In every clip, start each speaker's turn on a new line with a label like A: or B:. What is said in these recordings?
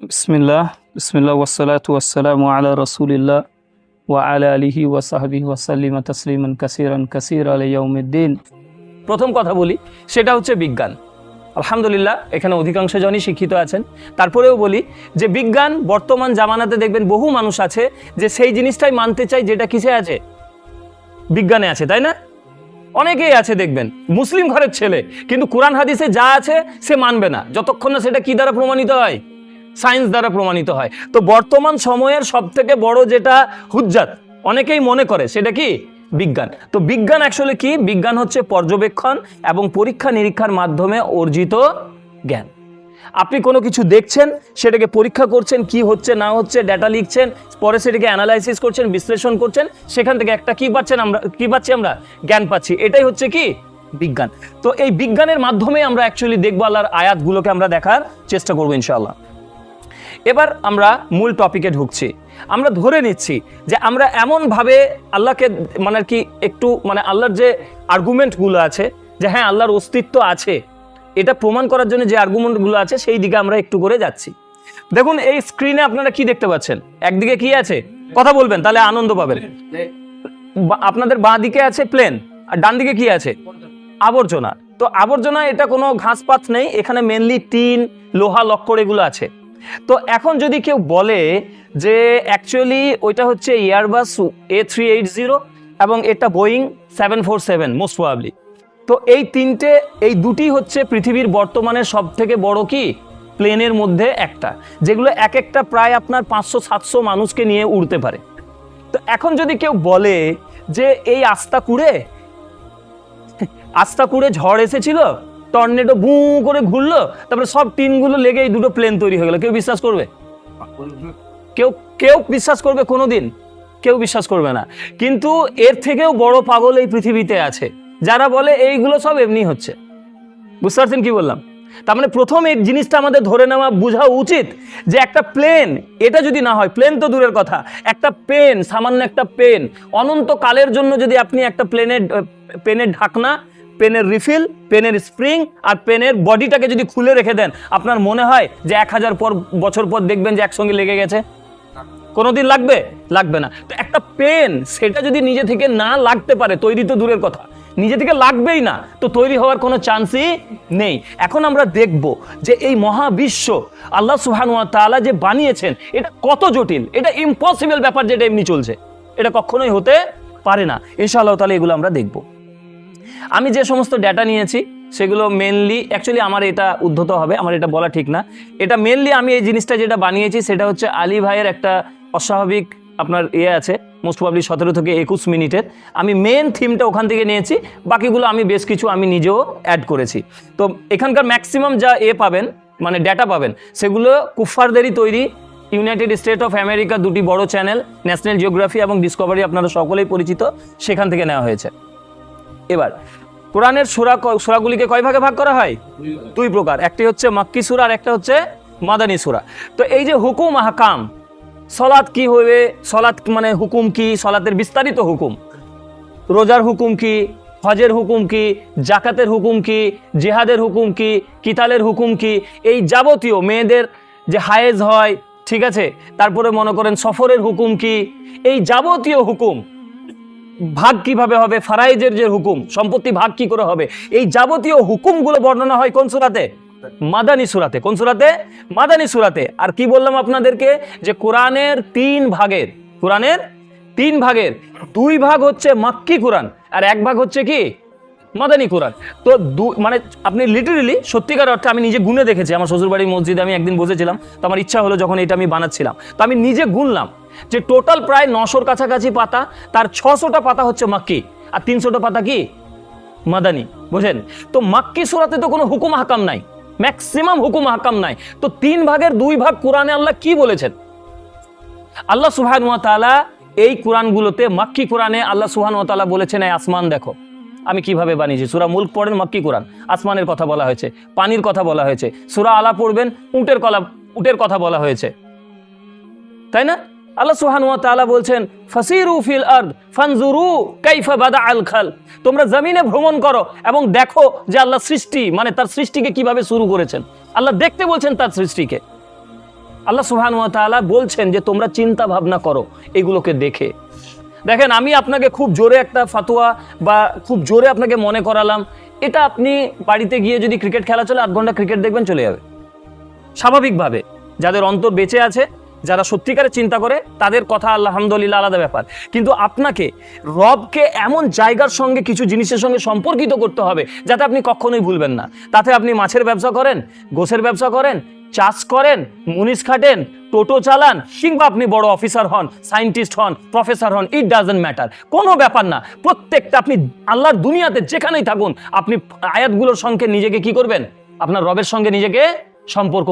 A: বিসমিল্লাহ বিসমিল্লাহ ওয়াসালাতু ওয়াসসালামু আলা রাসূলিল্লাহ ওয়া আলা আলিহি ওয়া সাহবিহি ওয়া সাল্লিমা তাসলিমান কাসীরান কাসীরা আলা ইয়াউমিদ্দিন। প্রথম কথা বলি, সেটা হচ্ছে বিজ্ঞান। আলহামদুলিল্লাহ, এখানে অধিকাংশ জনই শিক্ষিত আছেন। তারপরেও বলি যে বিজ্ঞান বর্তমান জামানাতে দেখবেন বহু মানুষ আছে যে সেই জিনিসটাই মানতে চাই যেটা কিসে আছে? বিজ্ঞানে আছে, তাই না? অনেকেই আছে দেখবেন, মুসলিম ঘরের ছেলে, কিন্তু কোরআন হাদিসে যা আছে সে মানবে না। যতক্ষণ না সেটা কি দ্বারা প্রমাণিত হয়? সায়েন্স দ্বারা প্রমাণিত হয়। তো বর্তমান সময়ের সব থেকে বড় যেটা হুজ্জাত, অনেকেই মনে করে সেটা কি? বিজ্ঞান। তো বিজ্ঞান অ্যাকচুয়ালি কি? বিজ্ঞান হচ্ছে পর্যবেক্ষণ এবং পরীক্ষা নিরীক্ষার মাধ্যমে অর্জিত জ্ঞান। আপনি কোনো কিছু দেখছেন, সেটাকে পরীক্ষা করছেন, কি হচ্ছে, না হচ্ছে ডেটা লিখছেন, পরে সেটাকে অ্যানালাইসিস করছেন, বিশ্লেষণ করছেন, সেখান থেকে একটা কি পাচ্ছেন আমরা, কি পাচ্ছি আমরা? জ্ঞান পাচ্ছি। এটাই হচ্ছে কি? বিজ্ঞান। তো এই বিজ্ঞানের মাধ্যমে আমরা অ্যাকচুয়ালি দেখব আল্লাহর আয়াতগুলোকে আমরা দেখার চেষ্টা করব ইনশাআল্লাহ। এবার আমরা মূল টপিকে ঢুকছি। আমরা ধরে নিচ্ছি যে আমরা এমনভাবে আল্লাহকে মানে কি একটু মানে আল্লাহর যে আর্গুমেন্টগুলো আছে, যে হ্যাঁ আল্লাহর অস্তিত্ব আছে, এটা প্রমাণ করার জন্য যে আর্গুমেন্টগুলো আছে, সেই দিকে আমরা একটু করে যাচ্ছি। দেখুন, এই স্ক্রিনে আপনারা কি দেখতে পাচ্ছেন? একদিকে কি আছে? কথা বলবেন, তাহলে আনন্দ পাবেন। আপনাদের বাঁ দিকে আছে প্লেন আর ডান দিকে কি আছে? আবর্জনা। তো আবর্জনা, এটা কোনো ঘাসপাত নেই, এখানে মেনলি টিন, লোহা, লক্কর এগুলো আছে। তো এখন যদি কেউ বলে যে অ্যাকচুয়ালি ওইটা হচ্ছে Airbus A three eight zero এবং এটা Boeing seven four seven most probably তো এই তিনটে, এই দুটি হচ্ছে পৃথিবীর বর্তমানে সব থেকে বড় কি? প্লেনের মধ্যে একটা, যেগুলো এক একটা প্রায় আপনার পাঁচশো, সাতশো মানুষকে নিয়ে উড়তে পারে। তো এখন যদি কেউ বলে যে এই আস্তা কুড়ে আস্তা কুড়ে ঝড় এসেছিল টর্নেডো বু করে ঘুরলো, তারপরে সব টিনগুলো লেগে এই দুটো প্লেন তৈরি হয়ে গেলো। কেউ বিশ্বাস করবে? কেউ কেউ বিশ্বাস করবে কোনোদিন? কেউ বিশ্বাস করবে না। কিন্তু এর থেকেও বড় পাগল এই পৃথিবীতে আছে, যারা বলে এইগুলো সব এমনি হচ্ছে। বুঝতে পারছেন কি বললাম? তার মানে প্রথম এই জিনিসটা আমাদের ধরে নেওয়া বোঝা উচিত যে একটা প্লেন এটা যদি না হয় প্লেন তো দূরের কথা, একটা পেন, সামান্য একটা পেন অনন্ত কালের জন্য যদি আপনি একটা প্লেনের পেনের ঢাকনা পেনের রিফিল পেনের স্প্রিং আর পেনের বডিটাকে যদি খুলে রেখে দেন, আপনার মনে হয় যে এক হাজার পর, বছর পর দেখবেন যে একসঙ্গে লেগে গেছে? কোনোদিন লাগবে? লাগবে না। তো একটা পেন সেটা যদি নিজে থেকে না লাগতে পারে, তৈরি তো দূরের কথা। নিজে থেকে লাগবেই না, তো তৈরি হওয়ার কোনো চান্সই নেই। এখন আমরা দেখব যে এই মহাবিশ্ব, আল্লাহ সুহান তাআলা যে বানিয়েছেন, এটা কত জটিল, এটা ইম্পসিবল ব্যাপার যেটা এমনি চলছে। এটা কখনোই হতে পারে না। ইনশাআল্লাহ তাহলে এগুলো আমরা দেখব। আমি যে সমস্ত ডেটা নিয়েছি, সেগুলো মেনলি অ্যাকচুয়ালি আমার এটা উদ্ধত হবে, আমার এটা বলা ঠিক না। এটা মেনলি আমি এই জিনিসটা যেটা বানিয়েছি, সেটা হচ্ছে আলী ভাইয়ের একটা অস্বাভাবিক আপনার ইয়ে আছে মোস্ট প্রবলি সতেরো থেকে একুশ মিনিটের। আমি মেন থিমটা ওখান থেকে নিয়েছি, বাকিগুলো আমি বেশ কিছু আমি নিজেও অ্যাড করেছি। তো এখানকার ম্যাক্সিমাম যা এ পাবেন মানে ডেটা পাবেন, সেগুলো কুফারদেরই তৈরি। ইউনাইটেড স্টেট অফ আমেরিকা দুটি বড় চ্যানেল ন্যাশনাল জিওগ্রাফি এবং ডিসকভারি আপনারা সকলেই পরিচিত, সেখান থেকে নেওয়া হয়েছে। এবার কোরআনের সুরা সুরাগুলিকে কয় ভাগে ভাগ করা হয়? দুই প্রকার একটি হচ্ছে মাক্কি সুরা আর একটা হচ্ছে মাদানী সুরা। তো এই যে হুকুম আহকাম সলাৎ কি হবে? সলাৎ মানে হুকুম কি? সলাতের বিস্তারিত হুকুম। রোজার হুকুম কি? হজের হুকুম কি? জাকাতের হুকুম কি? জেহাদের হুকুম কি? কিতালের হুকুম কি? এই যাবতীয় মেয়েদের যে হায়েজ হয় ঠিক আছে? তারপরে মনে করেন সফরের হুকুম কি? এই যাবতীয় হুকুম ভাগ কীভাবে হবে? ফারাইজের যে হুকুম, সম্পত্তি ভাগ কি করে হবে? এই যাবতীয় হুকুমগুলো বর্ণনা হয় কোন সুরাতে? মাদানী সুরাতে। কোন সুরাতে? মাদানী সুরাতে। আর কি বললাম আপনাদেরকে? যে কোরআনের তিন ভাগের, কোরআনের তিন ভাগের দুই ভাগ হচ্ছে মাক্কি কোরআন, আর এক ভাগ হচ্ছে কি? মাদানী কোরআন। তো দু মানে আপনি লিটারেলি সত্যিকার অর্থে আমি নিজে গুনে দেখেছি। আমার শ্বশুরবাড়ির মসজিদে আমি একদিন বসেছিলাম। তো আমার ইচ্ছা হলো যখন এটা আমি বানাচ্ছিলাম। তো আমি নিজে গুনলাম। যে টোটাল প্রায় নশোর কাছাকাছি পাতা, তার ছশোটা পাতা হচ্ছে মাক্কি। আর তিনশোটা পাতা কি? মাদানি বুঝেন তো মাক্কি সুরাতে তো কোনো হুকুম হাকাম নাই। ম্যাক্সিমাম হুকুম হাকাম নাই। তো তিন ভাগের দুই ভাগ কোরআনে আল্লাহ কি বলেছেন? আল্লাহ সুহান তাআলা এই কোরআনগুলোতে, মাক্কি কোরআনে আল্লাহ সুহান তাআলা বলেছেন, এই আসমান দেখো, আমি কীভাবে বানিয়েছি? সুরা মুল্ক পড়েন মাক্কি কোরআন। আসমানের কথা বলা হয়েছে, পানির কথা বলা হয়েছে। সুরা আলা পড়বেন, উটের কলা, উটের কথা বলা হয়েছে। তাই না? আল্লাহ সুহান তাআলা বলছেন, ফাসিরু ফিল আর্দ, ফানজুরু কাইফা বাদা আল খাল তোমরা জমিনে ভ্রমণ করো এবং দেখো যে আল্লাহ সৃষ্টি মানে তার সৃষ্টিকে কীভাবে শুরু করেছেন। আল্লাহ দেখতে বলছেন তার সৃষ্টিকে। আল্লাহ সুহান তাআলা বলছেন যে, তোমরা চিন্তা ভাবনা করো, এগুলোকে দেখে। দেখেন, আমি আপনাকে খুব জোরে একটা ফাতোয়া বা খুব জোরে আপনাকে মনে করালাম। এটা আপনি বাড়িতে গিয়ে যদি ক্রিকেট খেলা চলে, আধ ঘণ্টা ক্রিকেট দেখবেন, চলে যাবে। স্বাভাবিকভাবে। যাদের অন্তর বেঁচে আছে যারা সত্যিকারে চিন্তা করে, তাদের কথা আলহামদুলিল্লাহ আলাদা ব্যাপার। কিন্তু আপনাকে, রবকে এমন জায়গার সঙ্গে, কিছু জিনিসের সঙ্গে সম্পর্কিত করতে হবে, যাতে আপনি কখনোই ভুলবেন না। তাতে আপনি মাছের ব্যবসা করেন গোসের ব্যবসা করেন, চাষ করেন, মুনিশ খাটেন, টোটো চালান, কিংবা আপনি বড় অফিসার হন, সায়েন্টিস্ট হন, প্রফেসর হন ইট ডাজেন্ট ম্যাটার কোনো ব্যাপার না। প্রত্যেকটা আপনি আল্লাহর দুনিয়াতে যেখানেই থাকুন, আপনি আয়াতগুলোর সঙ্গে নিজেকে কি করবেন? আপনার রবের সঙ্গে নিজেকে সম্পর্ক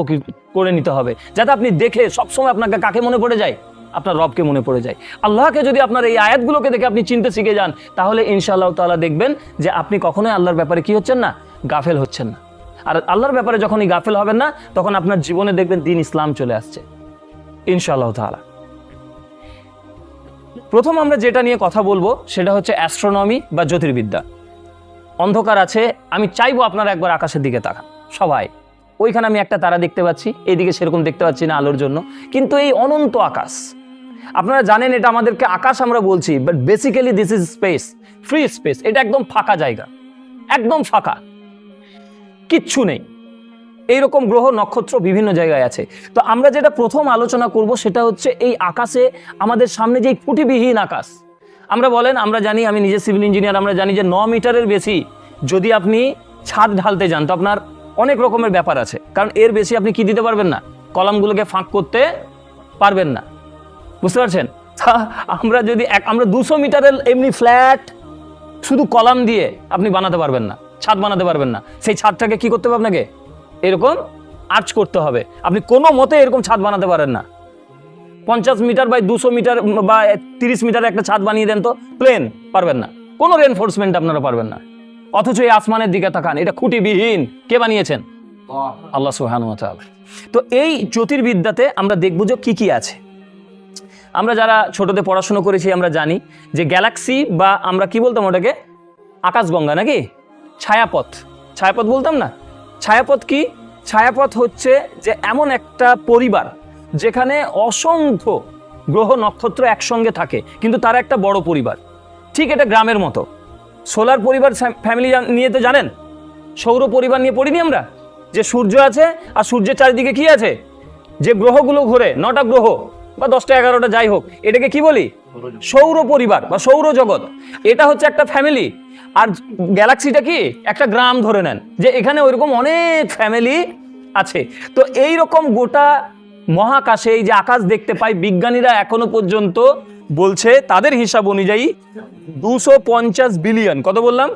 A: করে নিতে হবে, যাতে আপনি দেখে সবসময় আপনাকে কাকে মনে পড়ে যায়? আপনার রবকে মনে পড়ে যায়। আল্লাহকে যদি আপনার এই আয়াতগুলোকে দেখে আপনি চিনতে শিখে যান, তাহলে ইনশাআল্লাহ তাআলা দেখবেন যে আপনি কখনোই আল্লাহর ব্যাপারে কি হচ্ছেন না? গাফেল হচ্ছেন না। আর আল্লাহর ব্যাপারে যখনই গাফেল হবেন না, তখন আপনার জীবনে দেখবেন দিন ইসলাম চলে আসছে। ইনশাআল্লাহ তাআলা। প্রথম আমরা যেটা নিয়ে কথা বলব, সেটা হচ্ছে অ্যাস্ট্রোনমি বা জ্যোতির্বিদ্যা। অন্ধকার আছে, আমি চাইব আপনারা একবার আকাশের দিকে তাকান। সবাই। ওইখানে আমি একটা তারা দেখতে পাচ্ছি এইদিকে সেরকম দেখতে পাচ্ছি না আলোর জন্য। কিন্তু এই অনন্ত আকাশ, আপনারা জানেন এটা আমাদেরকে আকাশ আমরা বলছি but basically this is space free space এটা একদম ফাঁকা জায়গা, একদম ফাঁকা, কিচ্ছু নেই। এইরকম গ্রহ, নক্ষত্র বিভিন্ন জায়গায় আছে। তো আমরা যেটা প্রথম আলোচনা করব সেটা হচ্ছে এই আকাশে আমাদের সামনে যে এই খুঁটিবিহীন আকাশ। আমরা বলেন, আমরা জানি, আমি নিজে সিভিল ইঞ্জিনিয়ার আমরা জানি যে ন মিটারের বেশি যদি আপনি ছাদ ঢালতে যান, তো আপনার অনেক রকমের ব্যাপার আছে। কারণ এর বেশি আপনি কি দিতে পারবেন না? কলামগুলোকে ফাঁক করতে পারবেন না। বুঝতে পারছেন? আমরা যদি এক আমরা দুশো মিটারের এমনি ফ্ল্যাট শুধু কলাম দিয়ে আপনি বানাতে পারবেন না, ছাদ বানাতে পারবেন না। সেই ছাদটাকে কি করতে হবে আপনাকে? এরকম আর্চ করতে হবে। আপনি কোনো মতে এরকম ছাদ বানাতে পারেন না। পঞ্চাশ মিটার বাই দুশো মিটার বা তিরিশ মিটার একটা ছাদ বানিয়ে দেন তো প্লেন পারবেন না। কোনো রেনফোর্সমেন্ট আপনারা পারবেন না। অথচ এই আসমানের দিকে তাকান, এটা খুঁটিবিহীন। কে বানিয়েছেন? আল্লাহ সুহান তো এই জ্যোতির্বিদ্যাতে আমরা দেখব যে কি কি আছে। আমরা যারা ছোটতে পড়াশুনো করেছি, আমরা জানি যে গ্যালাক্সি বা আমরা কি বলতাম ওটাকে? আকাশগঙ্গা নাকি? ছায়াপথ। ছায়াপথ বলতাম না? ছায়াপথ কি? ছায়াপথ হচ্ছে যে এমন একটা পরিবার যেখানে অসংখ্য গ্রহ নক্ষত্র একসঙ্গে থাকে, কিন্তু তারা একটা বড় পরিবার। ঠিক এটা গ্রামের মতো। সোলার পরিবার ফ্যামিলি নিয়ে তো জানেন? সৌর পরিবার নিয়ে পড়িনি আমরা? যে সূর্য আছে আর সূর্যের চারিদিকে কি আছে? যে গ্রহগুলো ঘোরে, নটা গ্রহ বা দশটা এগারোটা যাই হোক, এটাকে কি বলি? সৌর পরিবার বা সৌর জগৎ। এটা হচ্ছে একটা ফ্যামিলি। আর গ্যালাক্সিটা কি? একটা গ্রাম ধরে নেন, যে এখানে ওইরকম অনেক ফ্যামিলি আছে। তো এই রকম গোটা মহাকাশে এই যে আকাশ দেখতে পাই বিজ্ঞানীরা এখনও পর্যন্ত বলছে, তাদের হিসাব অনুযায়ী দুশো পঞ্চাশ বিলিয়ন, কত বললাম?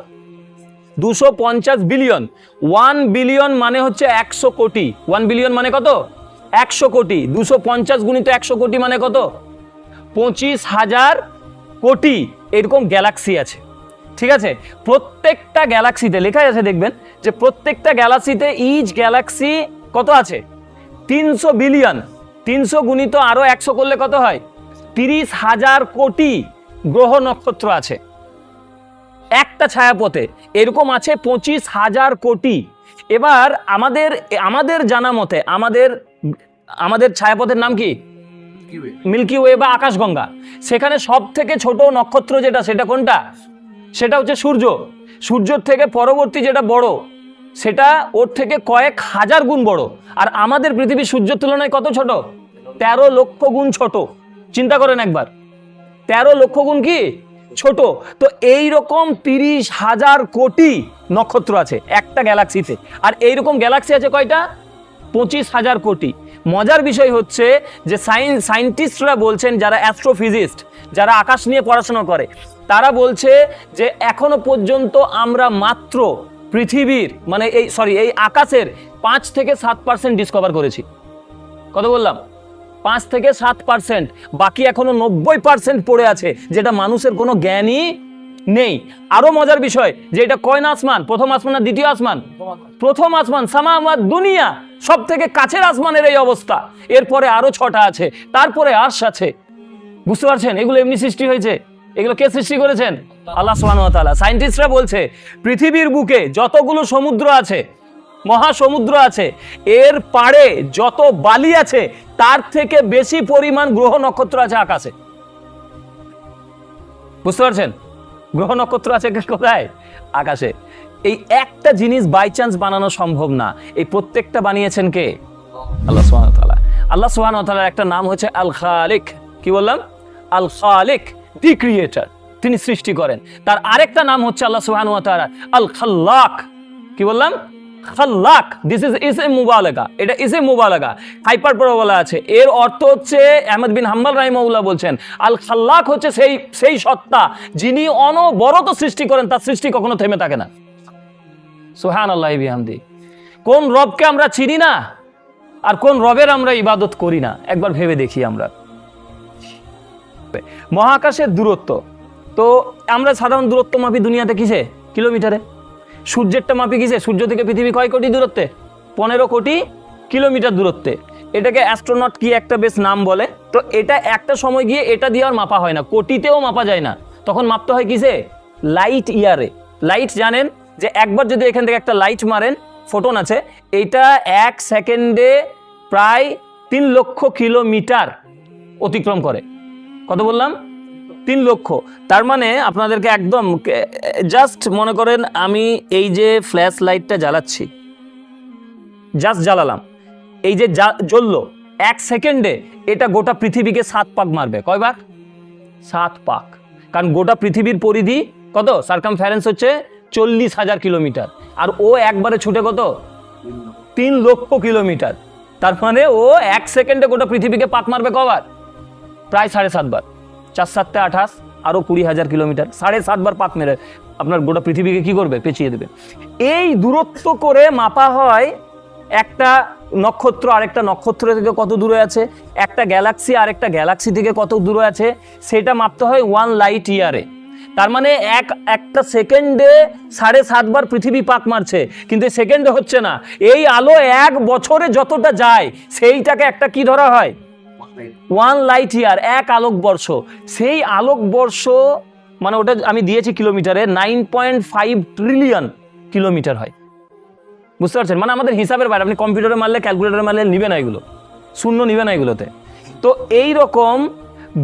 A: দুশো পঞ্চাশ বিলিয়ন। ওয়ান বিলিয়ন মানে হচ্ছে একশো কোটি। ওয়ান বিলিয়ন মানে কত? একশো কোটি। দুশো পঞ্চাশ গুণিত একশো কোটি মানে কত? পঁচিশ হাজার কোটি। এরকম গ্যালাক্সি আছে। ঠিক আছে? প্রত্যেকটা গ্যালাক্সিতে লেখা আছে দেখবেন, যে প্রত্যেকটা গ্যালাক্সিতে ইচ গ্যালাক্সি কত আছে? তিনশো বিলিয়ন। তিনশো গুণিত আরও একশো করলে কত হয়? তিরিশ হাজার কোটি গ্রহ নক্ষত্র আছে। একটা ছায়াপথে, এরকম আছে পঁচিশ হাজার কোটি। এবার আমাদের আমাদের জানা মতে, আমাদের আমাদের ছায়াপথের নাম কি? মিল্কি ওয়ে বা আকাশগঙ্গা। সেখানে সব থেকে ছোট নক্ষত্র যেটা, সেটা কোনটা? সেটা হচ্ছে সূর্য। সূর্যর থেকে পরবর্তী যেটা বড়, সেটা ওর থেকে কয়েক হাজার গুণ বড়। আর আমাদের পৃথিবী সূর্যের তুলনায় কত ছোট? তেরো লক্ষ গুণ ছোট। চিন্তা করেন একবার। তেরো লক্ষ গুণ কি? ছোট। তো এই রকম তিরিশ হাজার কোটি নক্ষত্র আছে, একটা গ্যালাক্সিতে। আর এই রকম গ্যালাক্সি আছে কয়টা? পঁচিশ হাজার কোটি। মজার বিষয় হচ্ছে যে সায়েন্স সায়েন্টিস্টরা বলছেন, যারা অ্যাস্ট্রোফিজিস্ট, যারা আকাশ নিয়ে পড়াশোনা করে, তারা বলছে যে এখনও পর্যন্ত আমরা মাত্র পৃথিবীর মানে এই সরি এই আকাশের পাঁচ থেকে সাত পার্সেন্ট ডিসকভার করেছি। কত বললাম? পাঁচ থেকে সাত পার্সেন্ট, বাকি এখনও নব্বই পার্সেন্ট পড়ে আছে, যেটা মানুষের কোনো জ্ঞানই নেই। আরও মজার বিষয়, যে এটা কয় না আসমান? প্রথম আসমান না দ্বিতীয় আসমান? প্রথম আসমান, সামা আমার দুনিয়া সব থেকে কাছের আসমানের এই অবস্থা। এরপরে আরও ছটা আছে, তারপরে আর্শ আছে। বুঝতে পারছেন? এগুলো এমনি সৃষ্টি হয়েছে। এগুলো কে সৃষ্টি করেছেন? আল্লাহ তাআলা। সায়েন্টিস্টরা বলছে, পৃথিবীর বুকে যতগুলো সমুদ্র আছে মহাসমুদ্র আছে। এর পাড়ে যত বালি আছে, তার থেকে বেশি পরিমাণ গ্রহ নক্ষত্র আছে আকাশে। বুঝতে পারছেন? গ্রহ নক্ষত্র আছে কোথায়? আকাশে। এই একটা জিনিস বাই চান্স বানানো সম্ভব না। এই প্রত্যেকটা বানিয়েছেন কে? আল্লাহ সুবহানাহু আল্লাহ সুবহানাহু একটা নাম হচ্ছে আল খালিক কি বললাম? আল খালিক দি ক্রিয়েটর তিনি সৃষ্টি করেন। তার আরেকটা নাম হচ্ছে আল্লাহ তাআলা আল খাল্লাক কি বললাম? খাল্লাক দিস ইজ ইস মুবালাগা, এটা ইস মুবালাগা। হাইপার পরে বলা আছে। এর অর্থ হচ্ছে, আহমদ বিন হাম্মাল রাহিমাউল্লাহ বলছেন, আল খাল্লাক হচ্ছে সেই সেই সত্তা যিনি অনবরত সৃষ্টি করেন, তার সৃষ্টি কখনো থেমে থাকে না। সুহান আল্লাহ বিহামদি। কোন রবকে আমরা চিনি না, আর কোন রবের আমরা ইবাদত করি না? একবার ভেবে দেখি আমরা। মহাকাশের দূরত্ব। তো আমরা সাধারণ দূরত্ব মাপি দুনিয়াতে কিসে? কিলোমিটারে? সূর্যেরটা মাপি কিসে সূর্য থেকে পৃথিবী কয় কোটি দূরত্বে? পনেরো কোটি কিলোমিটার দূরত্বে। এটাকে অ্যাস্ট্রোনট কি একটা বেশ নাম বলে? তো এটা একটা সময় গিয়ে এটা দিয়ে আর মাপা হয় না, কোটিতেও মাপা যায় না। তখন মাপতে হয় কিসে? লাইট ইয়ারে লাইট জানেন যে একবার যদি এখান থেকে একটা লাইট মারেন ফোটন আছে এইটা এক সেকেন্ডে প্রায় তিন লক্ষ কিলোমিটার অতিক্রম করে। কত বললাম? তিন লক্ষ। তার মানে আপনাদেরকে একদম জাস্ট মনে করেন আমি এই যে ফ্ল্যাশ লাইটটা জ্বালাচ্ছি জাস্ট জ্বালালাম, এই যে জ্বললো, এক সেকেন্ডে এটা গোটা পৃথিবীকে সাত পাক মারবে। কয়বার? সাত পাক। কারণ গোটা পৃথিবীর পরিধি কত? সার্কাম হচ্ছে চল্লিশ হাজার কিলোমিটার। আর ও একবারে ছুটে কত? তিন লক্ষ কিলোমিটার। তার মানে ও এক সেকেন্ডে গোটা পৃথিবীকে পাক মারবে কবার প্রায় সাড়ে সাতবার। চার সাতটা আঠাশ আরও কুড়ি হাজার কিলোমিটার, সাড়ে সাতবার পাক মেরে আপনার গোটা পৃথিবীকে কি করবে? পেঁচিয়ে দেবে। এই দূরত্ব করে মাপা হয় একটা নক্ষত্র, আরেকটা নক্ষত্র থেকে কত দূরে আছে, একটা গ্যালাক্সি, আরেকটা গ্যালাক্সি থেকে কত দূরে আছে, সেটা মাপতে হয় ওয়ান লাইট ইয়ারে তার মানে এক, একটা সেকেন্ডে সাড়ে সাতবার পৃথিবী পাক মারছে, কিন্তু সেকেন্ডে হচ্ছে না। এই আলো এক বছরে যতটা যায়, সেইটাকে একটা কি ধরা হয়? ওয়ান লাইট ইয়ার এক আলোকবর্ষ। সেই আলোকবর্ষ মানে ওটা আমি দিয়েছি কিলোমিটারে nine point five trillion kilometre হয়। বুঝতে পারছেন? মানে আমাদের হিসাবের বাইরে, আপনি কম্পিউটারে মারলে, ক্যালকুলেটারে মারলে নিবে না এগুলো। শূন্য নিবে না এগুলোতে। তো এই রকম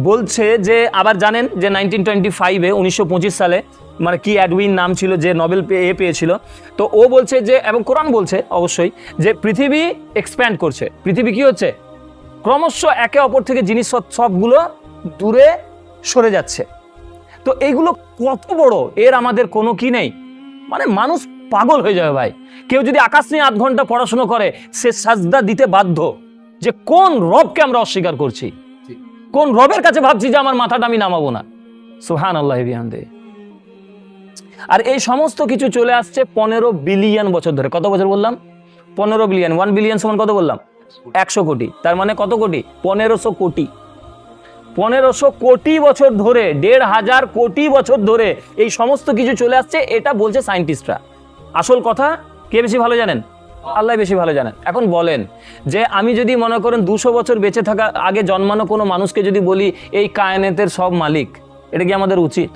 A: বলছে যে, আবার জানেন যে নাইনটিন টোয়েন্টি ফাইভে উনিশশো পঁচিশ সালে মানে কি অ্যাডউইন নাম ছিল, যে নোবেল এ পেয়েছিল। তো ও বলছে যে, এবং কোরআন বলছে অবশ্যই, যে পৃথিবী এক্সপ্যান্ড করছে। পৃথিবী কি হচ্ছে? ক্রমশ একে অপর থেকে জিনিস সব- সবগুলো দূরে সরে যাচ্ছে। তো এইগুলো কত বড়? এর আমাদের কোনো কি নেই? মানে মানুষ পাগল হয়ে যাবে ভাই। কেউ যদি আকাশ নিয়ে আধ ঘণ্টা পড়াশুনো করে সে সাজদা দিতে বাধ্য যে কোন রবকে আমরা অস্বীকার করছি। কোন রবের কাছে ভাবছি যে আমার মাথাটা আমি নামাবো না। সুহান আল্লাহ আর এই সমস্ত কিছু চলে আসছে পনেরো বিলিয়ন বছর ধরে। কত বছর বললাম? পনেরো বিলিয়ন ওয়ান বিলিয়ন সমান কত বললাম? একশো কোটি। তার মানে কত কোটি? পনেরোশো কোটি। পনেরোশো কোটি বছর ধরে, দেড় হাজার কোটি বছর ধরে এই সমস্ত কিছু চলে আসছে, এটা বলছে সায়েন্টিস্টরা। আসল কথা? কে বেশি ভালো জানেন? আল্লাহ বেশি ভালো জানেন। এখন বলেন যে, আমি যদি মনে করেন দুশো বছর বেঁচে থাকা, আগে জন্মানো কোনো মানুষকে যদি বলি, এই কায়নেতের সব মালিক এটা কি আমাদের উচিত?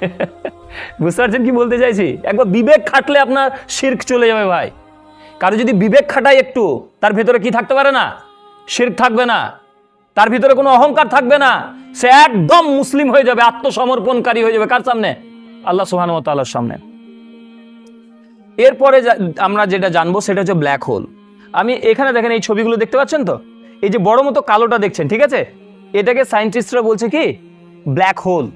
A: বুঝতে পারছেন কি বলতে চাইছি? একবার বিবেক খাটলে আপনার শির্ক চলে যাবে ভাই। কারও যদি বিবেক খাটায় একটু, তার ভেতরে কি থাকতে পারে না? শির্ক থাকবে না। তার ভিতরে কোনো অহংকার থাকবে না। সে একদম মুসলিম হয়ে যাবে, আত্মসমর্পণকারী হয়ে যাবে। কার সামনে? আল্লাহ সুহান সামনে। এরপরে আমরা যেটা জানব সেটা হচ্ছে ব্ল্যাক হোল আমি এখানে দেখেন এই ছবিগুলো দেখতে পাচ্ছেন তো? এই যে বড় মতো কালোটা দেখছেন, ঠিক আছে? এটাকে সায়েন্টিস্টরা বলছে কি? ব্ল্যাক হোল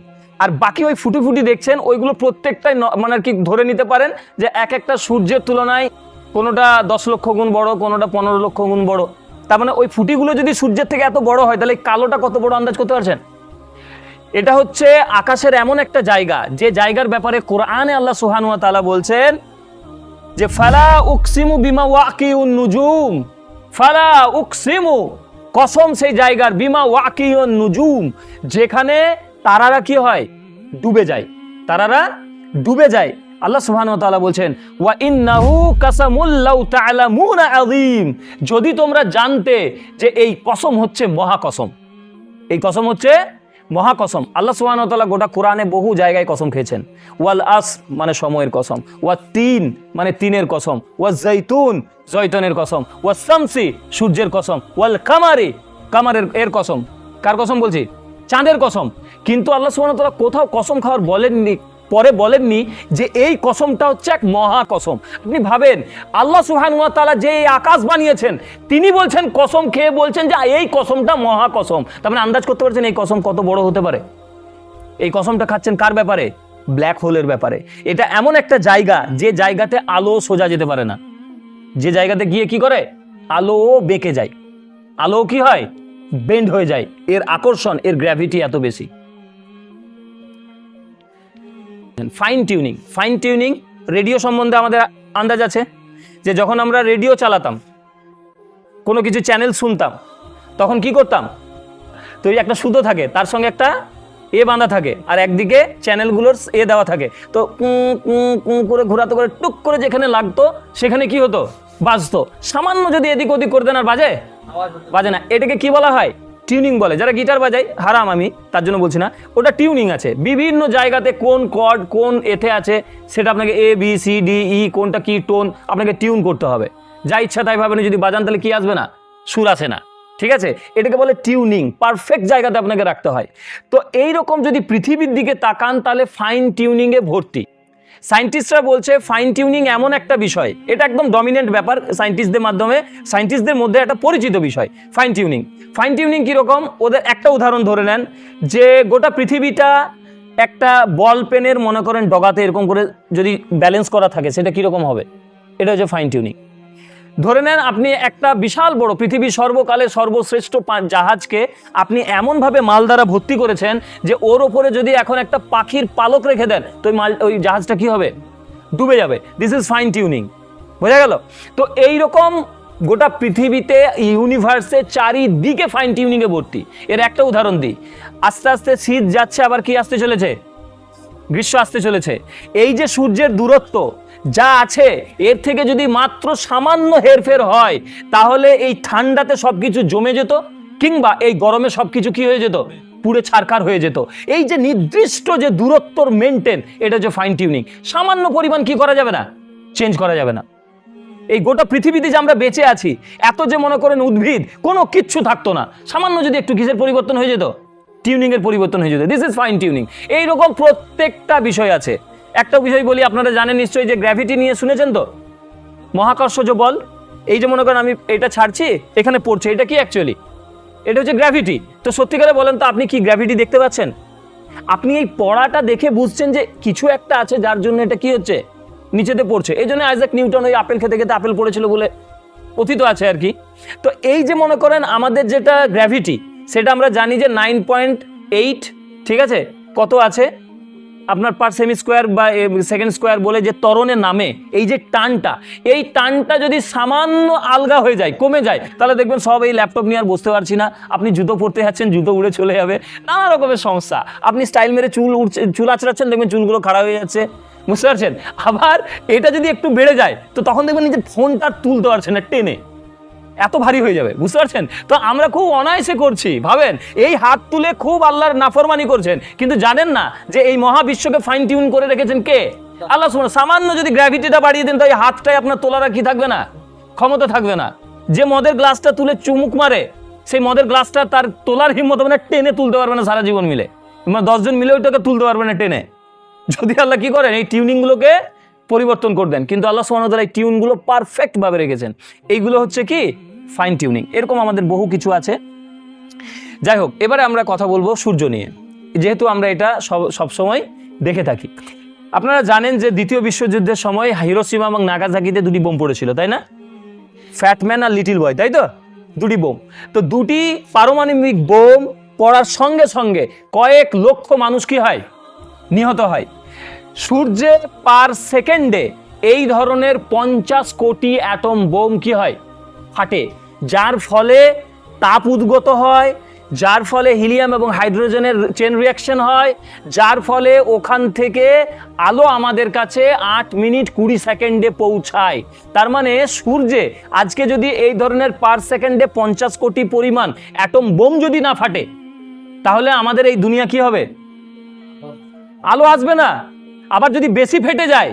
A: আর বাকি ওই ফুটি ফুটি দেখছেন, ওইগুলো প্রত্যেকটাই মানে আর কি ধরে নিতে পারেন যে এক একটা সূর্যের তুলনায় কোনোটা দশ লক্ষ গুণ বড়, কোনোটা পনেরো লক্ষ গুণ বড়। তার মানে ওই ফুটিগুলো যদি সূর্যের থেকে এত বড় হয়, তাহলে কালোটা কত বড় আন্দাজ করতে পারছেন? এটা হচ্ছে আকাশের এমন একটা জায়গা, যে জায়গার ব্যাপারে কোরআনে আল্লাহ সুহানুয়া তালা বলছেন যে, ফালা উকসিমু বিমা ওয়াকিউন নুজুম, ফালা উকসিমু, কসম সেই জায়গার বিমা ওয়াকিউন নুজুম, যেখানে তারারা কি হয়? ডুবে যায়। তারারা ডুবে যায়। আল্লাহ তাআলা বলছেন, ওয়া ইন্নাহু কাসামুল লাউ আযীম। যদি তোমরা জানতে যে এই কসম হচ্ছে মহা কসম, এই কসম হচ্ছে মহাকসম আল্লাহ সুবহানাহু ওয়া তাআলা গোটা কোরআনে বহু জায়গায় কসম খেয়েছেন। ওয়াল আস মানে সময়ের কসম ওয়া তিন মানে তিনের কসম ওয়া জৈতুন জৈতনের কসম ওয়া শামসি সূর্যের কসম, ওয়াল কামারি কামারের এর কসম। কার কসম বলছি? চাঁদের কসম। কিন্তু আল্লাহ সুবহানাহু তাআলা কোথাও কসম খাওয়ার বলেননি পরে বলেননি যে এই কসমটা হচ্ছে এক মহা কসম। আপনি ভাবেন, আল্লাহ সুবহানাহু ওয়া তাআলা যে এই আকাশ বানিয়েছেন, তিনি বলছেন কসম, খেয়ে বলছেন যে এই কসমটা মহা কসম। তার মানে আন্দাজ করতে পারছেন এই কসম কত বড় হতে পারে? এই কসমটা খাচ্ছেন কার ব্যাপারে? ব্ল্যাক হোলের ব্যাপারে। এটা এমন একটা জায়গা যে জায়গাতে আলো সোজা যেতে পারে না। যে জায়গাতে গিয়ে কি করে? আলো বেঁকে যায়। আলো কি হয়? বেন্ড হয়ে যায়। এর আকর্ষণ, এর গ্র্যাভিটি এত বেশি। Fine tuning fine tuning radio সম্বন্ধে আমাদের আন্দাজ আছে যে যখন আমরা রেডিও চালাতাম কোনো কিছু চ্যানেল শুনতাম তখন কি করতাম? তো একটা সুতো থাকে তার সঙ্গে একটা এ বাঁধা থাকে আর একদিকে চ্যানেলগুলোর এ দেওয়া থাকে। তো কুঁ কুঁ কুঁ করে ঘোরাতে করে টুক করে যেখানে লাগতো সেখানে কি হতো? বাজতো। সামান্য যদি এদিক ওদিক করে দেন আর বাজে? বাজে না। এটাকে কি বলা হয়? টিউনিং বলে, যারা গিটার বাজায়, হারাম আমি, তার জন্য বলছি না। ওটা টিউনিং আছে। বিভিন্ন জায়গাতে কোন কর্ড কোন এতে আছে, সেটা আপনাকে A B C D E কোনটা কি টোন আপনাকে টিউন করতে হবে। যা ইচ্ছা তাই ভাবেন, যদি বাজান তাহলে কি আসবে না? সুর আসে না। ঠিক আছে? এটাকে বলে টিউনিং পারফেক্ট জায়গাতে আপনাকে রাখতে হয়। তো এই রকম যদি পৃথিবীর দিকে তাকান, তাহলে ফাইন টিউনিংয়ে ভর্তি। সায়েন্টিস্টরা বলছে ফাইন টিউনিং এমন একটা বিষয়। এটা একদম ডমিনেন্ট ব্যাপার সায়েন্টিস্টদের মাধ্যমে। সায়েন্টিস্টদের মধ্যে একটা পরিচিত বিষয় ফাইন টিউনিং ফাইন টিউনিং কীরকম? ওদের একটা উদাহরণ ধরে নেন যে গোটা পৃথিবীটা একটা বল পেনের মনে করেন ডগাতে এরকম করে যদি ব্যালেন্স করা থাকে, সেটা কীরকম হবে? এটা হচ্ছে ফাইন টিউনিং ধরে নেন আপনি একটা বিশাল বড়, পৃথিবীর সর্বকালে সর্বশ্রেষ্ঠ জাহাজকে আপনি এমনভাবে মাল দ্বারা ভর্তি করেছেন যে ওর ওপরে যদি এখন একটা পাখির পালক রেখে দেন, তো ওই মাল, ওই জাহাজটা কি হবে? ডুবে যাবে। দিস ইজ ফাইন টিউনিং বোঝা গেল? তো এই রকম গোটা পৃথিবীতে ইউনিভার্সে চারিদিকে ফাইন টিউনিংয়ে ভর্তি। এর একটা উদাহরণ দিই। আস্তে আস্তে শীত যাচ্ছে, আবার কি আসতে চলেছে? গ্রীষ্ম আসতে চলেছে। এই যে সূর্যের দূরত্ব যা আছে, এর থেকে যদি মাত্র সামান্য হেরফের হয়, তাহলে এই ঠান্ডাতে সব কিছু জমে যেত, কিংবা এই গরমে সব কিছু কি হয়ে যেত? পুড়ে ছারকার হয়ে যেত। এই যে নির্দিষ্ট যে দূরত্বর মেনটেন এটা হচ্ছে ফাইন টিউনিং সামান্য পরিমাণ কি করা যাবে না? চেঞ্জ করা যাবে না। এই গোটা পৃথিবীতে যে আমরা বেঁচে আছি, এত যে মনে করেন উদ্ভিদ, কোনো কিচ্ছু থাকতো না। সামান্য যদি একটু কিসের পরিবর্তন হয়ে যেত টিউনিং এর পরিবর্তন হয়ে যেত। দিস ইজ ফাইন টিউনিং এইরকম প্রত্যেকটা বিষয় আছে। একটা বিষয় বলি, আপনারা জানেন নিশ্চয়ই যে গ্র্যাভিটি নিয়ে শুনেছেন তো? মহাকর্ষজ বল, এই যে মনে করেন আমি এটা ছাড়ছি, এখানে পড়ছে, এটা কি অ্যাকচুয়ালি এটা হচ্ছে গ্র্যাভিটি তো সত্যিকারে বলেন তো, আপনি কি গ্র্যাভিটি দেখতে পাচ্ছেন? আপনি এই পড়াটা দেখে বুঝছেন যে কিছু একটা আছে যার জন্য এটা কি হচ্ছে? নিচেতে পড়ছে। এই জন্য আইজাক নিউটন ওই আপেল খেতে খেতে আপেল পড়েছিল বলে কথিত আছে আর কি। তো এই যে মনে করেন আমাদের যেটা গ্র্যাভিটি সেটা আমরা জানি যে নাইন পয়েন্ট এইট ঠিক আছে? কত আছে? আপনার পার সেমি স্কোয়ার বা সেকেন্ড স্কোয়ার বলে যে ত্বরণের নামে, এই যে টানটা, এই টানটা যদি সামান্য আলগা হয়ে যায়, কমে যায়, তাহলে দেখবেন সব এই ল্যাপটপ নিয়ে আর বসতে পারছি না। আপনি জুতো পরতে যাচ্ছেন, জুতো উড়ে চলে যাবে। নানা রকমের সমস্যা। আপনি স্টাইল মেরে চুল উড়ছে, চুল আঁচড়াচ্ছেন দেখবেন চুলগুলো খারাপ হয়ে যাচ্ছে। বুঝতে পারছেন? আবার এটা যদি একটু বেড়ে যায়, তো তখন দেখবেন নিজের ফোনটা তুলতে পারছেন না, টেনে। এত ভারী হয়ে যাবে, বুঝতে পারছেন? তো আমরা খুব অনায়াসে করছি, ভাবেন? এই হাত তুলে খুব আল্লাহর নাফরমানি করছেন, কিন্তু জানেন না যে এই মহাবিশ্বকে ফাইন টিউন করে রেখেছেন কে? আল্লাহ শুনুন সামান্য যদি গ্র্যাভিটিটা বাড়িয়ে দেন, তো এই হাতটাই আপনার তোলারা কি থাকবে না? ক্ষমতা থাকবে না। যে মদের গ্লাসটা তুলে চুমুক মারে, সেই মদের গ্লাসটা তার তোলার হিম্মত হবে না, টেনে তুলতে পারবে না সারা জীবন মিলে। মানে দশজন মিলে ওইটাকে তুলতে পারবে না টেনে। যদি আল্লাহ কি করেন, এই টিউনিংগুলোকে পরিবর্তন করে দেন। কিন্তু আল্লাহ ওয়া এই টিউনগুলো পারফেক্টভাবে রেখেছেন। এইগুলো হচ্ছে কি? ফাইন টিউনিং এরকম আমাদের বহু কিছু আছে। যাই হোক, এবারে আমরা কথা বলব সূর্য নিয়ে। যেহেতু আমরা এটা সব সবসময় দেখে থাকি। আপনারা জানেন যে দ্বিতীয় বিশ্বযুদ্ধের সময় হিরোসীমা এবং নাগাজাকিতে দুটি বোম পড়েছিল, তাই না? ফ্যাটম্যান আর লিটিল বয় তাই তো? দুটি বোম। তো দুটি পারমাণবিক বোম পড়ার সঙ্গে সঙ্গে কয়েক লক্ষ মানুষ কি হয়? নিহত হয়। সূর্যের পার সেকেন্ডে এই ধরনের পঞ্চাশ কোটি অ্যাটম বোম কি হয়? ফাটে। যার ফলে তাপ উদ্গত হয়, যার ফলে হিলিয়াম এবং হাইড্রোজেনের চেন রিয়াকশন হয়, যার ফলে ওখান থেকে আলো আমাদের কাছে আট মিনিট কুড়ি সেকেন্ডে পৌঁছায়। তার মানে সূর্যে আজকে যদি এই ধরনের পার সেকেন্ডে পঞ্চাশ কোটি পরিমাণ অ্যাটম বোম যদি না ফাটে, তাহলে আমাদের এই দুনিয়া কি হবে? আলো আসবে না। আবার যদি বেশি ফেটে যায়,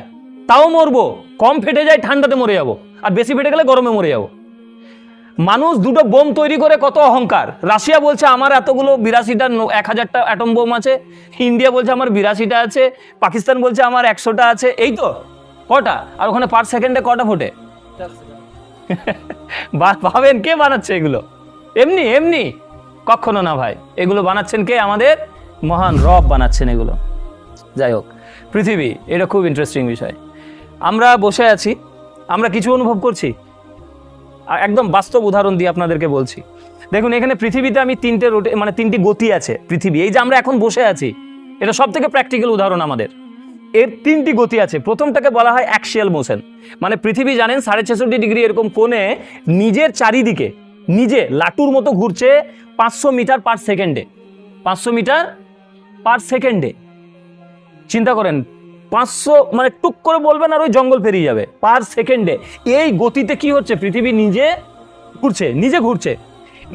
A: তাও মরবো। কম ফেটে যায়, ঠান্ডাতে মরে যাব। আর বেশি ফেটে গেলে গরমে মরে যাব। মানুষ দুটো বোম তৈরি করে, কত অহংকার। রাশিয়া বলছে, আমার এতগুলো বিরাশিটা এক হাজারটা অ্যাটম বোম আছে। ইন্ডিয়া বলছে, আমার বিরাশিটা আছে। পাকিস্তান বলছে, আমার একশোটা আছে। এই তো, কটা? আর ওখানে পার সেকেন্ডে কটা ফোটে? ভাবেন কে বানাচ্ছে এগুলো? এমনি এমনি? কখনো না ভাই। এগুলো বানাচ্ছেন কে? আমাদের মহান রব বানাচ্ছেন এগুলো। যাই হোক। পৃথিবী, এটা খুব ইন্টারেস্টিং বিষয়। আমরা বসে আছি, আমরা কিছু অনুভব করছি। একদম বাস্তব উদাহরণ দিয়ে আপনাদেরকে বলছি। দেখুন, এখানে পৃথিবীতে আমি তিনটে রোটে মানে তিনটি গতি আছে পৃথিবী। এই যে আমরা এখন বসে আছি, এটা সব থেকে প্র্যাকটিক্যাল উদাহরণ আমাদের। এর তিনটি গতি আছে। প্রথমটাকে বলা হয় অ্যাক্সিয়াল মোশন মানে পৃথিবী জানেন, সাড়ে ছেষট্টি ডিগ্রি এরকম কোণে নিজের চারিদিকে, নিজে লাটুর মতো ঘুরছে পাঁচশো মিটার পার সেকেন্ডে পাঁচশো মিটার পার সেকেন্ডে চিন্তা করেন, পাঁচশো মানে টুক করে বলবেন আর ওই জঙ্গল পেরিয়ে যাবে, পার সেকেন্ডে। এই গতিতে কি হচ্ছে? পৃথিবী নিজে ঘুরছে নিজে ঘুরছে।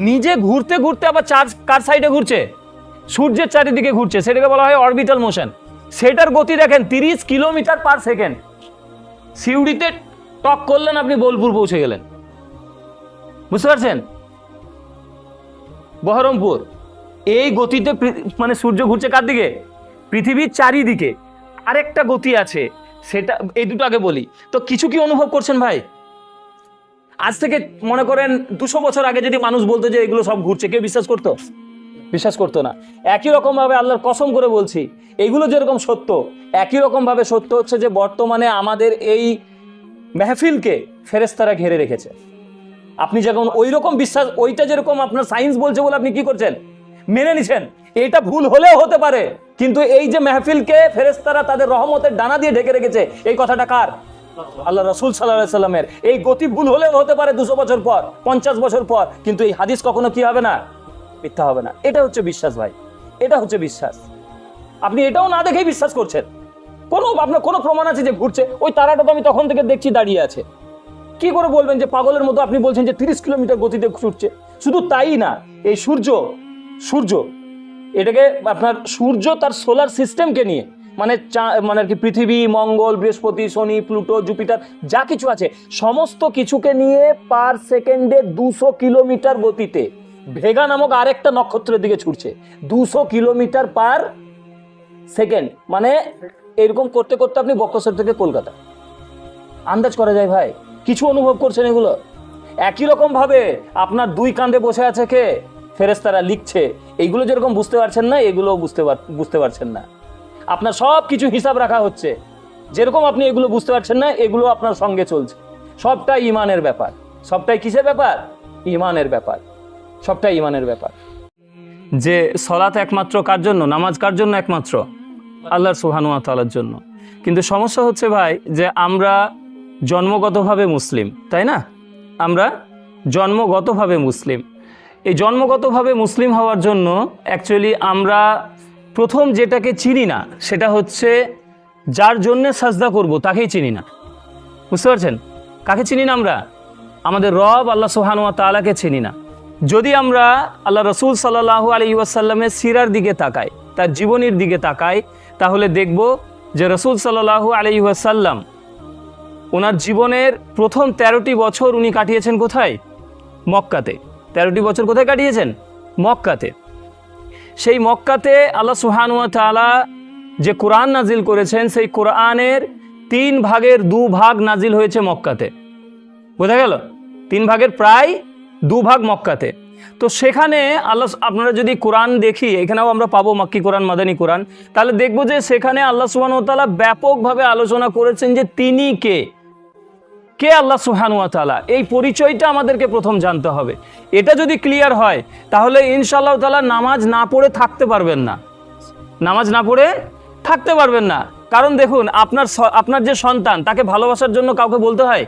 A: নিজে ঘুরতে ঘুরতে আবার চার কার সাইডে ঘুরছে? সূর্যের চারিদিকে ঘুরছে, সেটাকে বলা হয় অরবিটাল মোশন সেটার গতি দেখেন, তিরিশ কিলোমিটার পার সেকেন্ড সিউড়িতে টক করলেন, আপনি বোলপুর পৌঁছে গেলেন। বুঝতে পারছেন? বহরমপুর। এই গতিতে মানে সূর্য ঘুরছে কার দিকে? পৃথিবীর চারিদিকে আরেকটা গতি আছে, সেটা এই দুটো আগে বলি। তো কিছু কি অনুভব করছেন ভাই? আজ থেকে মনে করেন দুশো বছর আগে যদি মানুষ বলতো যে এগুলো সব ঘুরছে, কেউ বিশ্বাস করতো? বিশ্বাস করতো না। একই রকম ভাবে আল্লাহর কসম করে বলছি এইগুলো যেরকম সত্য, একই রকম ভাবে সত্য হচ্ছে যে বর্তমানে আমাদের এই মেহফিলকে ফেরেস্তারা ঘেরে রেখেছে। আপনি যখন ওই রকম বিশ্বাস, ওইটা যেরকম আপনার সায়েন্স বলছে বলে আপনি কি করছেন? মেনে নিছেন। এটা ভুল হলেও হতে পারে। কিন্তু এই যে মেহফিলকে ফেরেস্তারা তাদের রহমতের ডানা দিয়ে ঢেকে রেখেছে, এই কথাটা কার? আল্লাহ রসুল সাল্লাহ সাল্লামের। এই গতি ভুল হলেও হতে পারে দুশো বছর পর, পঞ্চাশ বছর পর, কিন্তু এই হাদিস কখনো কি হবে না? মিথ্যা হবে না। এটা হচ্ছে বিশ্বাস ভাই। এটা হচ্ছে বিশ্বাস। আপনি এটাও না দেখেই বিশ্বাস করছেন। কোনো আপনার কোনো প্রমাণ আছে যে ঘুরছে? ওই তারাটা তো আমি তখন থেকে দেখছি দাঁড়িয়ে আছে। কি করে বলবেন যে পাগলের মতো আপনি বলছেন যে তিরিশ কিলোমিটার গতিতে ছুটছে? শুধু তাই না, এই সূর্য সূর্য এটাকে আপনার সূর্য তার সোলার সিস্টেমকে নিয়ে মানে চা- মানে আর কি পৃথিবী, মঙ্গল, বৃহস্পতি, শনি, প্লুটো, জুপিটার, যা কিছু আছে, সমস্ত কিছুকে নিয়ে পার সেকেন্ডে দুশো কিলোমিটার গতিতে ভেগা নামক আরেকটা নক্ষত্রের দিকে ছুটছে। দুশো কিলোমিটার পার সেকেন্ড মানে এরকম করতে করতে আপনি বক্রেশ্বর থেকে কলকাতা। আন্দাজ করা যায় ভাই, কিছু অনুভব করছেন এগুলো? একই রকম ভাবে আপনার দুই কাঁধে বসে আছে কে? ফেরেস্তারা লিখছে এইগুলো যেরকম বুঝতে পারছেন না এগুলো বুঝতে বুঝতে পারছেন না। আপনার সব কিছু হিসাব রাখা হচ্ছে। যেরকম আপনি এগুলো বুঝতে পারছেন না, এগুলো আপনার সঙ্গে চলছে। সবটাই ইমানের ব্যাপার। সবটাই কিসের ব্যাপার? ইমানের ব্যাপার। সবটাই ইমানের ব্যাপার। যে সলাত একমাত্র কার জন্য? নামাজ কার জন্য একমাত্র? আল্লাহর সুহানুয়া তালার জন্য। কিন্তু সমস্যা হচ্ছে ভাই, যে আমরা জন্মগতভাবে মুসলিম, তাই না? আমরা জন্মগতভাবে মুসলিম। এই জন্মগতভাবে মুসলিম হওয়ার জন্য অ্যাকচুয়ালি আমরা প্রথম যেটাকে চিনি না, সেটা হচ্ছে যার জন্যে সাজদা করব তাকেই চিনি না। বুঝতে পারছেন? কাকে চিনি না আমরা? আমাদের রব আল্লাহ সোহানুয়া তালাকে চিনি না। যদি আমরা আল্লাহ রসুল সাল্লাহ আলী ওয়াসাল্লামের সিরার দিকে তাকাই, তার জীবনীর দিকে তাকাই, তাহলে দেখব যে রসুল সাল্লাহ আলী ওয়াসাল্লাম, ওনার জীবনের প্রথম তেরোটি বছর উনি কাটিয়েছেন কোথায়? মক্কাতে। তেরোটি বছর কোথায় কাটিয়েছেন? মক্কাতে। সেই মক্কাতে আল্লাহ সুহানুয়া তালা যে কোরআন নাজিল করেছেন, সেই কোরআনের তিন ভাগের দু ভাগ নাজিল হয়েছে মক্কাতে। বোঝা গেল? তিন ভাগের প্রায় দু ভাগ মক্কাতে। তো সেখানে আল্লাহ আপনারা যদি কোরআন দেখি, এখানেও আমরা পাবো মাক্কি কোরআন, মাদানী কোরআন। তাহলে দেখব যে সেখানে আল্লাহ সুবাহতালা ব্যাপকভাবে আলোচনা করেছেন যে তিনি কে। কে আল্লাহ সুহানুয়া তালা এই পরিচয়টা আমাদেরকে প্রথম জানতে হবে। এটা যদি ক্লিয়ার হয়, তাহলে ইনশাআল্লাহ তালা নামাজ না পড়ে থাকতে পারবেন না। নামাজ না পড়ে থাকতে পারবেন না। কারণ দেখুন, আপনার আপনার যে সন্তান, তাকে ভালোবাসার জন্য কাউকে বলতে হয়?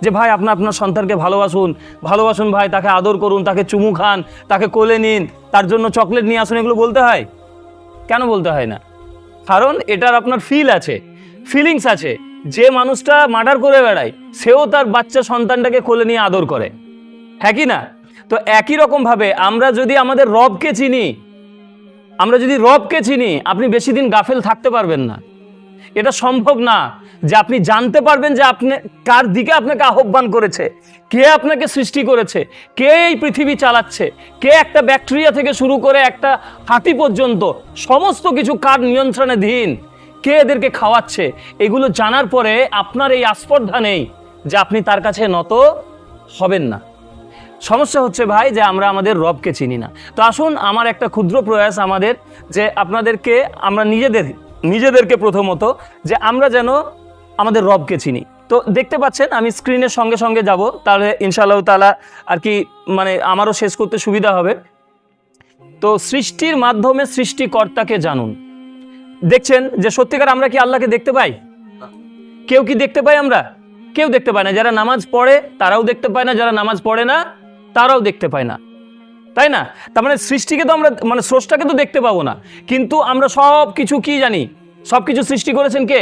A: যে, ভাই আপনার আপনার সন্তানকে ভালোবাসুন ভালোবাসুন ভাই, তাকে আদর করুন, তাকে চুমু খান, তাকে কোলে নিন, তার জন্য চকলেট নিয়ে আসুন। এগুলো বলতে হয়? কেন বলতে হয় না? কারণ এটার আপনার ফিল আছে ফিলিংস আছে। যে মানুষটা মার্ডার করে বেড়ায়, সেও তার বাচ্চা সন্তানটাকে কোলে নিয়ে আদর করে। হ্যাঁ কি না? তো একই রকমভাবে আমরা যদি আমাদের রবকে চিনি, আমরা যদি রবকে চিনি, আপনি বেশি দিন গাফেল থাকতে পারবেন না। এটা সম্ভব না যে আপনি জানতে পারবেন যে আপনি কার দিকে আপনাকে আহ্বান করেছে, কে আপনাকে সৃষ্টি করেছে, কে এই পৃথিবী চালাচ্ছে, কে একটা ব্যাকটেরিয়া থেকে শুরু করে একটা হাতি পর্যন্ত, সমস্ত কিছু কার নিয়ন্ত্রণে নিয়ন্ত্রণাধীন। কে এদেরকে খাওয়াচ্ছে? এগুলো জানার পরে আপনার এই আস্পর্ধা নেই যে আপনি তার কাছে নত হবেন না। সমস্যা হচ্ছে ভাই যে আমরা আমাদের রবকে চিনি না। তো আসুন, আমার একটা ক্ষুদ্র প্রয়াস আমাদের যে আপনাদেরকে, আমরা নিজেদের, নিজেদেরকে প্রথমত যে আমরা যেন আমাদের রবকে চিনি। তো দেখতে পাচ্ছেন, আমি স্ক্রিনের সঙ্গে সঙ্গে যাব, তাহলে ইনশাআল্লাহ তালা আর কি মানে আমারও শেষ করতে সুবিধা হবে। তো সৃষ্টির মাধ্যমে সৃষ্টিকর্তাকে জানুন। দেখছেন যে সত্যিকার আমরা কি আল্লাহকে দেখতে পাই? কেউ কি দেখতে পাই আমরা? কেউ দেখতে পায় না। যারা নামাজ পড়ে, তারাও দেখতে পায় না। যারা নামাজ পড়ে না, তারাও দেখতে পায় না। তাই না? তার মানে সৃষ্টিকে তো আমরা মানে স্রষ্টাকে তো দেখতে পাবো না। কিন্তু আমরা সব কিছু কি জানি? সব কিছু সৃষ্টি করেছেন কে?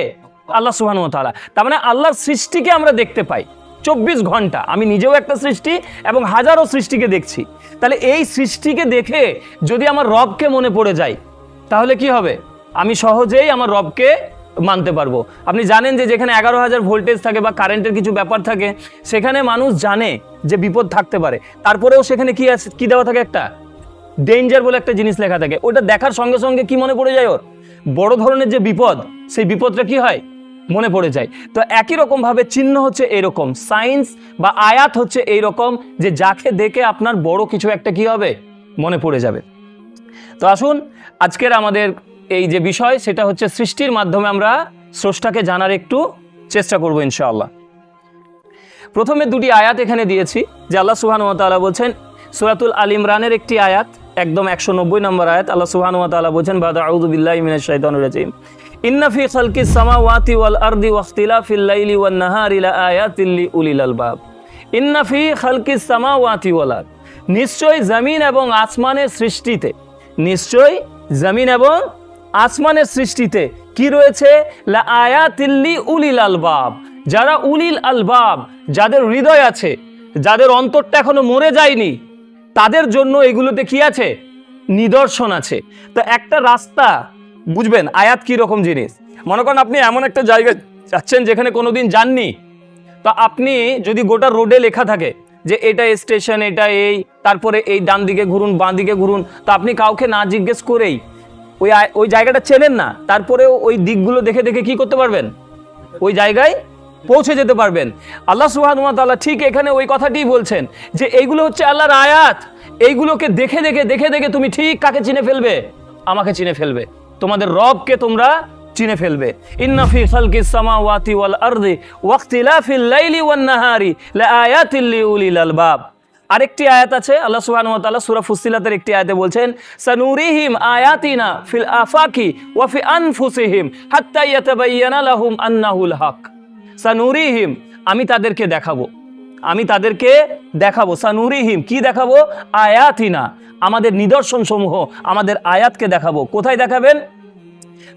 A: আল্লাহ সুবহানাহু ওয়া তাআলা। তার মানে আল্লাহর সৃষ্টিকে আমরা দেখতে পাই। চব্বিশ ঘণ্টা। আমি নিজেও একটা সৃষ্টি এবং হাজারো সৃষ্টিকে দেখছি। তাহলে এই সৃষ্টিকে দেখে যদি আমার রবকে মনে পড়ে যায়, তাহলে কি হবে? আমি সহজেই আমার রবকে মানতে পারব। আপনি জানেন যে যেখানে এগারো হাজার ভোল্টেজ থাকে বা কারেন্টের কিছু ব্যাপার থাকে, সেখানে মানুষ জানে যে বিপদ থাকতে পারে। তারপরেও সেখানে কি আছে, কি দেওয়া থাকে একটা? ডেঞ্জার বলে একটা জিনিস লেখা থাকে। ওটা দেখার সঙ্গে সঙ্গে কি মনে পড়ে যায় ওর? বড় ধরনের যে বিপদ, সেই বিপদটা কি হয়? মনে পড়ে যায়। তো একই রকমভাবে চিহ্ন হচ্ছে এরকম। সায়েন্স বা আয়াত হচ্ছে এইরকম যে যাকে দেখে আপনার বড় কিছু একটা কি হবে? মনে পড়ে যাবে। তো আসুন, আজকের আমাদের এই যে বিষয়, সেটা হচ্ছে সৃষ্টির মাধ্যমে আমরা স্রষ্টাকে জানার একটু চেষ্টা করব ইনশাআল্লাহ। প্রথমে দুটি আয়াত এখানে দিয়েছি, যে আল্লাহ সুহান তাআলা বলছেন, সুরাতুল আল ইমরানের একটি আয়াত, একদম একশো নব্বই নম্বর আয়াত, আল্লাহ সুহান তাআলা বলছেন, বাদা আউদুবিল্লাহ মিনাশ শাইতানির রাজিম। ইন্না ফি সামাওয়াতি ওয়াল আরদি ওয়াখতিলাফিল লাইলি ওয়ান নাহারি লাআয়াতিল লিউলিল আলবাব ইন্না ফি খালকিস সামাওয়াতি ওয়াল আরদ। নিশ্চয় জমিন এবং আসমানের সৃষ্টিতে, নিশ্চয় জমিন এবং আসমানের সৃষ্টিতে কি রয়েছে? লা আয়াতিল্লি উলিল আলবাব। যারা উলিল আলবাব, যাদের হৃদয় আছে, যাদের অন্তরটা এখনও মরে যায়নি, তাদের জন্য এগুলোতে কি আছে? নিদর্শন আছে। তো একটা রাস্তা, বুঝবেন, আয়াত কি রকম জিনিস? মনে করেন আপনি এমন একটা জায়গায় যাচ্ছেন যেখানে কোনো দিন যাননি। তো আপনি যদি গোটা রোডে লেখা থাকে যে এটা স্টেশন, এটা এই, তারপরে এই ডান দিকে ঘুরুন বাঁ দিকে ঘুরুন, তো আপনি কাউকে না জিজ্ঞেস করেই ওই ওই জায়গাটা চেনেন না, তারপরেও ওই দিকগুলো দেখে দেখে কি করতে পারবেন? ওই জায়গায় পৌঁছে যেতে পারবেন। আল্লাহ ওয়া ঠিক এখানে ওই কথাটিই বলছেন যে এইগুলো হচ্ছে আল্লাহর আয়াত। এইগুলোকে দেখে দেখে দেখে দেখে তুমি ঠিক কাকে চিনে ফেলবে? আমাকে চিনে ফেলবে। তোমাদের রবকে তোমরা চিনে ফেলবে। ইন্না ফি খালকিস সামাওয়াতি ওয়াল আরদি ওয়াখতিলাফিল লাইলি ওয়ান নাহারি লাআয়াতিল লিউলিল আলবাব আরেকটি আয়াত আছে, আল্লাহ তাআলা সূরা ফুসিলাতের একটি আয়াতে বলছেন, সানুরিহিম আয়াতিনা ফিল আফাকি ওয়া ফি আনফুসিহিম ইয়াতাবায়্যানা লাহুম আন্নাহুল হক সানুরিহিম, আমি তাদেরকে দেখাবো। আমি তাদেরকে দেখাবো। সানুরিহিম, কি দেখাবো? আয়াতিনা, আমাদের নিদর্শন সমূহ আমাদের আয়াতকে দেখাবো। কোথায় দেখাবেন?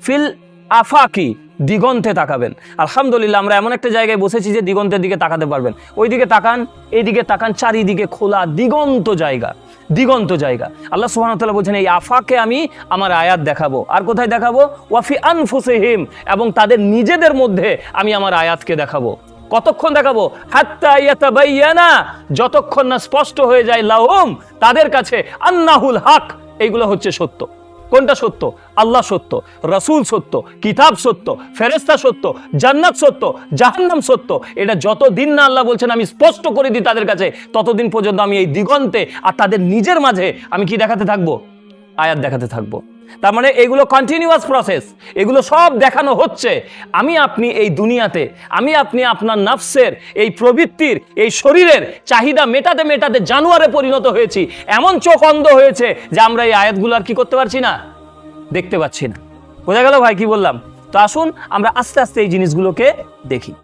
A: ফিল আফাকি দিগন্তে তাকাবেন। আলহামদুলিল্লাহ, আমরা এমন একটা জায়গায় বসেছি যে দিগন্তের দিকে তাকাতে পারবেন। ওইদিকে তাকান, এইদিকে তাকান, চারিদিকে খোলা, দিগন্ত জায়গা দিগন্ত জায়গা। আল্লাহ সুবহানাহু বলছেন, এই আফাকে আমি আমার আয়াত দেখাবো। আর কোথায় দেখাবো? ওয়াফি আনফুসিহিম, এবং তাদের নিজেদের মধ্যে আমি আমার আয়াতকে দেখাবো। কতক্ষণ দেখাবো? ইয়াতাবাইয়ানা, যতক্ষণ না স্পষ্ট হয়ে যায় লাহুম তাদের কাছে আন্নাহুল হক, এইগুলো হচ্ছে সত্য। কোনটা সত্য? আল্লাহ সত্য, রসুল সত্য, কিতাব সত্য ফেরেস্তা সত্য, জান্নাত সত্য, জাহান্নাম সত্য। এটা যতদিন না আল্লাহ বলছেন আমি স্পষ্ট করে দিই তাদের কাছে, ততদিন পর্যন্ত আমি এই দিগন্তে আর তাদের নিজের মাঝে আমি কি দেখাতে থাকব? আয়াত দেখাতে থাকব। তার মানে এগুলো কন্টিনিউয়াস প্রসেস এগুলো সব দেখানো হচ্ছে। আমি আপনি এই দুনিয়াতে, আমি আপনি আপনার নাফসের এই প্রবৃত্তির, এই শরীরের চাহিদা মেটাতে মেটাতে জানুয়ারে পরিণত হয়েছি। এমন চোখ অন্ধ হয়েছে যে আমরা এই আয়াতগুলো আর কি করতে পারছি না। দেখতে পাচ্ছি না। বোঝা গেল ভাই, কি বললাম? তো আসুন আমরা আস্তে আস্তে এই জিনিসগুলোকে দেখি।